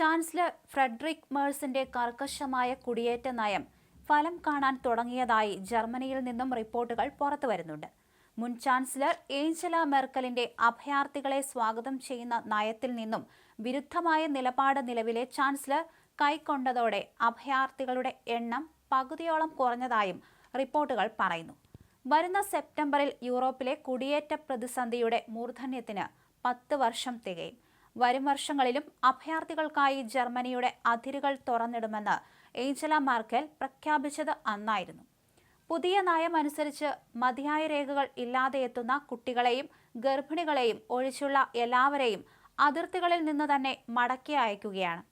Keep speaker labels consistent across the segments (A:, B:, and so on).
A: Chancellor Frederick മേഴ്സിന്റെ കർക്കശമായ കുടിയേറ്റ നയം ഫലം കാണാൻ തുടങ്ങിയതായി ജർമ്മനിയിൽ നിന്നും റിപ്പോർട്ടുകൾ പുറത്തുവരുന്നുണ്ട് മുൻ ചാൻസലർ ഏഞ്ചല മെർക്കലിന്റെ അഭയാർത്ഥികളെ സ്വാഗതം ചെയ്യുന്ന നയത്തിൽ നിന്നും വിരുദ്ധമായ നിലപാട് നിലവിലെ ചാൻസലർ കൈക്കൊണ്ടതോടെ അഭയാർത്ഥികളുടെ എണ്ണം പകുതിയോളം കുറഞ്ഞതായും റിപ്പോർട്ടുകൾ പറയുന്നു. വരുന്ന സെപ്റ്റംബറിൽ യൂറോപ്പിലെ കുടിയേറ്റ പ്രതിസന്ധിയുടെ മൂർധന്യത്തിന് പത്ത് വർഷം തികയും. വരും വർഷങ്ങളിലും അഭയാർത്ഥികൾക്കായി ജർമ്മനിയുടെ അതിരുകൾ തുറന്നിടുമെന്ന് ഏഞ്ചല മാർക്കൽ പ്രഖ്യാപിച്ചത് അന്നായിരുന്നു. പുതിയ നയം അനുസരിച്ച് മതിയായ രേഖകൾ ഇല്ലാതെ എത്തുന്ന കുട്ടികളെയും ഗർഭിണികളെയും ഒഴിച്ചുള്ള എല്ലാവരെയും അതിർത്തികളിൽ നിന്ന് തന്നെ മടക്കി അയക്കുകയാണ്.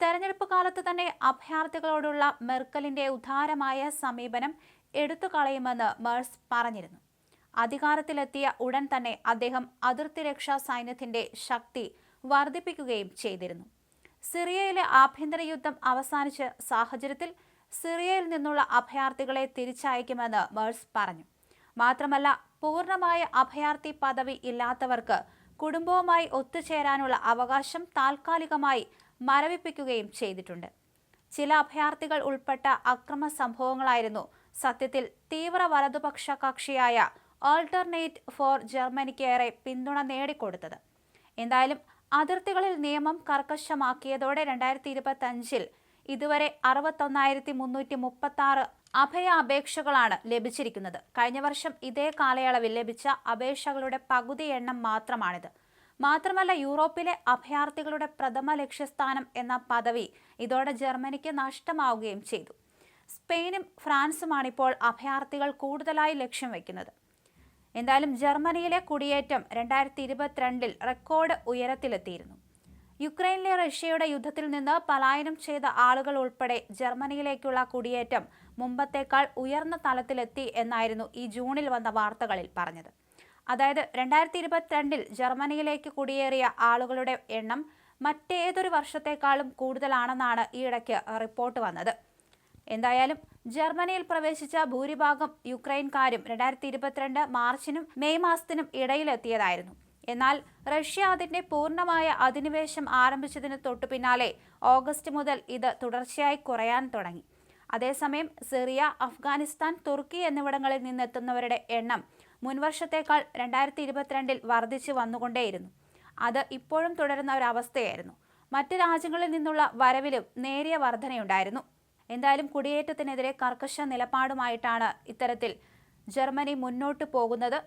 A: തെരഞ്ഞെടുപ്പ് കാലത്ത് തന്നെ അഭയാർത്ഥികളോടുള്ള മെർക്കലിന്റെ ഉദാരമായ സമീപനം എടുത്തു കളയുമെന്ന് മേഴ്സ് പറഞ്ഞിരുന്നു. അധികാരത്തിലെത്തിയ ഉടൻ തന്നെ അദ്ദേഹം അതിർത്തി രക്ഷാ സൈന്യത്തിന്റെ ശക്തി വർദ്ധിപ്പിക്കുകയും ചെയ്തിരുന്നു. സിറിയയിലെ ആഭ്യന്തര യുദ്ധം അവസാനിച്ച സാഹചര്യത്തിൽ സിറിയയിൽ നിന്നുള്ള അഭയാർത്ഥികളെ തിരിച്ചയക്കുമെന്ന് ബേഴ്സ് പറഞ്ഞു. മാത്രമല്ല പൂർണമായ അഭയാർത്ഥി പദവി ഇല്ലാത്തവർക്ക് കുടുംബവുമായി ഒത്തുചേരാനുള്ള അവകാശം താൽക്കാലികമായി മരവിപ്പിക്കുകയും ചെയ്തിട്ടുണ്ട്. ചില അഭയാർത്ഥികൾ ഉൾപ്പെട്ട അക്രമ സംഭവങ്ങളായിരുന്നു സത്യത്തിൽ തീവ്ര വലതുപക്ഷ കക്ഷിയായ ആൾട്ടർനേറ്റ് ഫോർ ജർമ്മനിക്ക് ഏറെ പിന്തുണ നേടിക്കൊടുത്തത്. എന്തായാലും അതിർത്തികളിൽ നിയമം കർക്കശമാക്കിയതോടെ രണ്ടായിരത്തി ഇരുപത്തി അഞ്ചിൽ ഇതുവരെ അറുപത്തൊന്നായിരത്തി മുന്നൂറ്റി മുപ്പത്തി ആറ് അഭയ അപേക്ഷകളാണ് ലഭിച്ചിരിക്കുന്നത്. കഴിഞ്ഞ വർഷം ഇതേ കാലയളവിൽ ലഭിച്ച അപേക്ഷകളുടെ പകുതി എണ്ണം മാത്രമാണിത്. മാത്രമല്ല യൂറോപ്പിലെ അഭയാർത്ഥികളുടെ പ്രഥമ ലക്ഷ്യസ്ഥാനം എന്ന പദവി ഇതോടെ ജർമ്മനിക്ക് നഷ്ടമാവുകയും ചെയ്തു. സ്പെയിനും ഫ്രാൻസുമാണിപ്പോൾ അഭയാർത്ഥികൾ കൂടുതലായി ലക്ഷ്യം വയ്ക്കുന്നത്. എന്തായാലും ജർമ്മനിയിലെ കുടിയേറ്റം രണ്ടായിരത്തി ഇരുപത്തിരണ്ടിൽ റെക്കോർഡ് ഉയരത്തിലെത്തിയിരുന്നു. യുക്രൈനിലെ റഷ്യയുടെ യുദ്ധത്തിൽ നിന്ന് പലായനം ചെയ്ത ആളുകൾ ഉൾപ്പെടെ ജർമ്മനിയിലേക്കുള്ള കുടിയേറ്റം മുമ്പത്തേക്കാൾ ഉയർന്ന തലത്തിലെത്തി എന്നായിരുന്നു ഈ ജൂണിൽ വന്ന വാർത്തകളിൽ പറഞ്ഞത്. അതായത് രണ്ടായിരത്തി ഇരുപത്തിരണ്ടിൽ ജർമ്മനിയിലേക്ക് കുടിയേറിയ ആളുകളുടെ എണ്ണം മറ്റേതൊരു വർഷത്തേക്കാളും കൂടുതലാണെന്നാണ് ഈയിടയ്ക്ക് റിപ്പോർട്ട് വന്നത്. എന്തായാലും ജർമ്മനിയിൽ പ്രവേശിച്ച ഭൂരിഭാഗം യുക്രൈൻകാരും രണ്ടായിരത്തി ഇരുപത്തിരണ്ട് മാർച്ചിനും മെയ് മാസത്തിനും ഇടയിലെത്തിയതായിരുന്നു. എന്നാൽ റഷ്യ അതിന്റെ പൂർണമായ അധിനിവേശം ആരംഭിച്ചതിന് തൊട്ടു പിന്നാലെ ഓഗസ്റ്റ് മുതൽ ഇത് തുടർച്ചയായി കുറയാൻ തുടങ്ങി. അതേസമയം സിറിയ അഫ്ഗാനിസ്ഥാൻ തുർക്കി എന്നിവിടങ്ങളിൽ നിന്നെത്തുന്നവരുടെ എണ്ണം മുൻവർഷത്തേക്കാൾ രണ്ടായിരത്തി ഇരുപത്തിരണ്ടിൽ വർദ്ധിച്ചു വന്നുകൊണ്ടേയിരുന്നു. അത് ഇപ്പോഴും തുടരുന്ന ഒരവസ്ഥയായിരുന്നു. മറ്റ് രാജ്യങ്ങളിൽ നിന്നുള്ള വരവിലും നേരിയ വർധനയുണ്ടായിരുന്നു. എന്തായാലും കുടിയേറ്റത്തിനെതിരെ കർക്കശ നിലപാടുമായിട്ടാണ് ഇത്തരത്തിൽ ജർമ്മനി മുന്നോട്ട് പോകുന്നത്.